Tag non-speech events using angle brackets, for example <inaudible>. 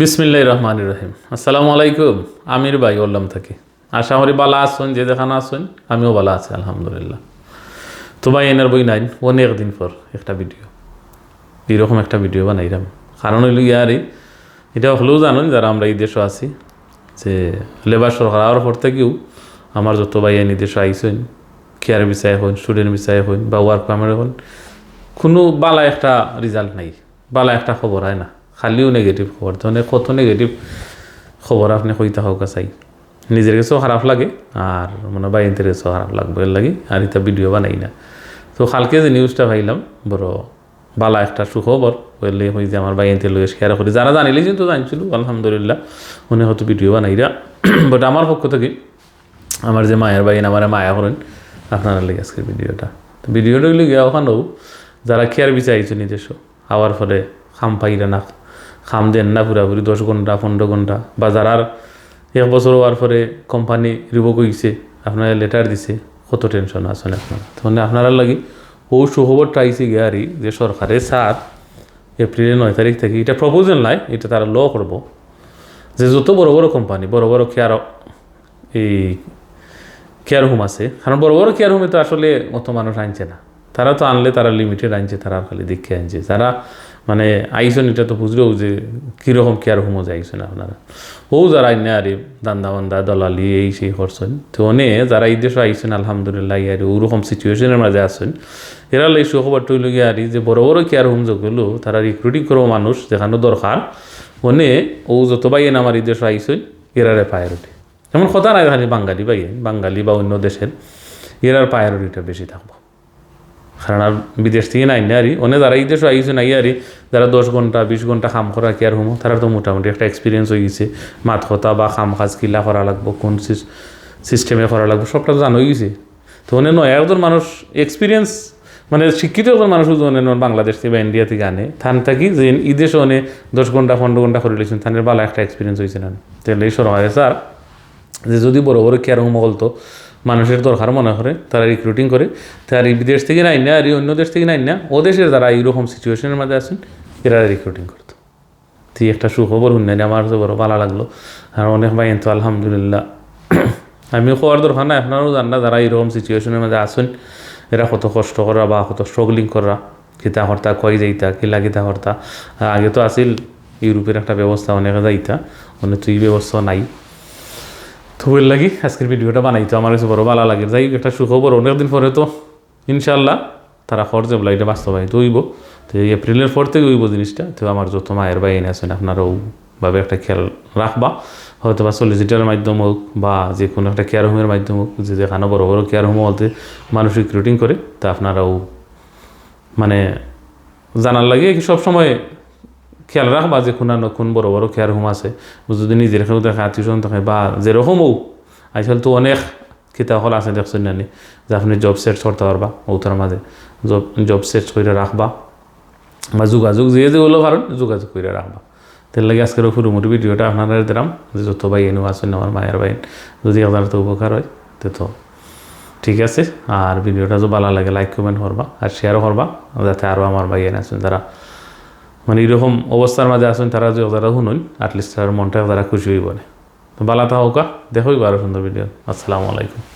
বিসমিল্লাহ রহমান রহিম। আসসালামু আলাইকুম, আমির ভাই বললাম থাকি। আশা করি বালা আসুন, যে দেখানো আসুন, আমিও বালা আছি, আলহামদুলিল্লাহ। তো ভাই, এনার বই নাই, অনেক দিন পর একটা ভিডিও। এরকম একটা ভিডিও বানাইলাম কারণ হইল ইয়ারই এটা হলেও জানুন, যারা আমরা এই দেশও আছি, যে লেবার সরকার আওয়ার পর থেকেও আমার যত ভাই এই দেশে আইসেন কেয়ার বিষয়ে হন স্টুডেন্ট বিষয়ে হন, বা ওয়ার্ক পারমিট হন, কোনো বালা একটা রেজাল্ট নাই, বালা একটা খবর হয় না। খালিও নেগেটিভ খবর তো কত নেগেটিভ খবর আপনি কইতা হোক চাই। নিজের কাছেও খারাপ লাগে আর মনে বাইন কাছেও খারাপ লাগবে লাগে আর এটা ভিডিও বানাই না। তো কালকে যে নিউজটা পাইলাম বড় বালা একটা সুখবর বললে হই যে আমার বাইনতে লয়ে শেয়ার করি যারা জানিলে কিন্তু জানছিল, আলহামদুলিল্লাহ, উনি হয়তো ভিডিও বানাইরা বাট আমার পক্ষ থেকে আমার যে মায়ের বাইন আমার মায়া করেন আপনারা লেগে আজকের ভিডিওটা তো ভিডিওটা গিয়া ওখানেও যারা খেয়ার বিচারিছে নিজস্ব আওয়ার ফলে খাম পাইরা না খাম দেন না পুরাপুরি দশ ঘণ্টা পনেরো ঘণ্টা বা যারা এক বছর হওয়ার পরে কোম্পানি রিভোক হয়েছে আপনারা লেটার দিছে, কত টেনশন আছেন আপনারা? তখন আপনারা লাগি ও সুখবরটা আইসি গিয়ারি যে সরকারের সাত এপ্রিলের নয় তারিখ থেকে এটা প্রপোজাল নাই, এটা তারা ল করব। যে যত বড় বড় কোম্পানি বড় বড় কেয়ার এই কেয়ার হোম আছে, কারণ বড় বড় কেয়ার হোমে তো আসলে অত মানুষ আনছে না। তারা তো আনলে তারা লিমিটেড আনছে, তারা খালি দেখে আনছে। যারা মানে আইসন, এটা তো বুঝলেও যে কীরকম কেয়ার হোমও যে আইসন আপনারা। ও যারা আইনে আরে দান্দা বান্দা, দলালি, এই সেই করছেন, তো অনে যারা এই দেশে আইসেন আলহামদুলিল্লাহ ইয়ার ওরকম সিচুয়েশনের মাঝে আছেন, এরা এই সুখবরটা গিয়ে আরি যে বড় বড় কেয়ার হোম যেগুলো তারা রিক্রুটিং করব মানুষ যেখানে দরকার, অনে ও যত বাইন আমার এই দেশে আইসেন এরারে প্রায়োরিটি এমন কথা নাই খালি বাঙালি বাইন বাঙালি বা অন্য দেশের এরার প্রায়োরিটিটা বেশি থাকব। আর বিদেশ থেকে নাই না আরি অনেক যারা এই দেশে আইসে নাই আরি যারা দশ ঘণ্টা, বিশ ঘণ্টা কাম করা কেয়ার হুমো? তারা তো মোটামুটি একটা এক্সপিরিয়েন্স হয়ে গেছে। মাত কথা বা কাম কাজ কিলা করা লাগবো, কোন সিস্টেমে করা লাগবো, সবটা জানো গেছে। তো অনেক নয়, একজন মানুষ এক্সপিরিয়েন্স মানে শিক্ষিত একজন মানুষ বাংলাদেশ থেকে বা ইন্ডিয়া থেকে আনে। থান থাকি যে এই দেশে অনেক দশ ঘণ্টা, পনেরো ঘণ্টা করে লেগেছেন থানের ভালো একটা এক্সপিরিয়েন্স হয়েছে না। তাহলে এই সরকারে স্যার, যে যদি বড় বড় কেয়ার হোম বলতো? মানুষের দরকার মনে করে, তারা রিক্রুটিং করে, তার বিদেশ থেকে নাই না, আর অন্য দেশ থেকে নাই না, ও দেশের যারা এইরকম সিচুয়েশনের মধ্যে আছেন, এরা রিক্রুটিং করতো। তুই একটা সুখবর উন্নয়ন আমার তো বড় ভালো লাগল। আর অনেক ভাই তো আলহামদুলিল্লাহ। <clears throat> আমিও খোয়ার দরকার নাই, আপনারাও জান না যারা এইরকম সিচুয়েশনের মধ্যে আসেন এরা কত কষ্ট করা বা কত স্ট্রাগলিং করা কিতা হর্তা কয় যাইতা কিলা কিতা হর্তা। আগে তো আসিল ইউরোপের একটা ব্যবস্থা অনেকে যাইতা, অনেক তুই ব্যবস্থা নাই। তো ওই লাগি, আজকের ভিডিওটা বানাইতো আমার কাছে বড় ভালো লাগে। যাই একটা সুখবর অনেকদিন পরে তো ইনশাল্লাহ তারা খরচ বলা এটা বাস্তবায়িত হইব। তো এই এপ্রিলের পর থেকে হইব জিনিসটা। তো আমার যত মায়ের বাই এনে আছেন, আপনারাও ভাবে একটা খেয়াল রাখবা। হয়তো বা সলিসিটারের মাধ্যম হোক, বা যে কোনো একটা কেয়ার হোমের মাধ্যম হোক, যে যেখানে বড় বড় কেয়ার হোম বলতে মানুষ রিক্রুটিং করে, তা আপনারাও মানে জানার লাগে। কি সবসময় খেয়াল রাখবা যে কোন না কোন বড় বড় কেয়ার হোম আছে। যদি নিজের কেউ দেখে আত্মীয় দেখে বা যেরকম হোক আজকাল তো অনেক কিতাব হল আছে দেখছেন নানি, যে আপনি জব সেট করতে পারবা ওটার মাঝে জব জব সেট করে রাখবা বা যোগাযোগ যে যেগুলো পারেন যোগাযোগ করে রাখবা তার লাগে আজকের পুরোমুটি ভিডিওটা আপনারা দিলাম যে যত ভাই এনে আছেন আমার মায়ের বাইন যদি আপনার তো উপকার হয় তো তো ঠিক আছে আর ভিডিওটা যদি ভালো লাগে লাইক কমেন্ট করবা আর শেয়ার করবা যাতে আরও আমার ভাই এনে আছেন তারা মানে এরকম অবস্থার মাঝে আসেন তারা যে যারা শুনুন আটলিস্ট তার মনটা তারা খুশি হইব না। তো বালা থাকা দেখো আরও সুন্দর ভিডিও আসসালামু আলাইকুম।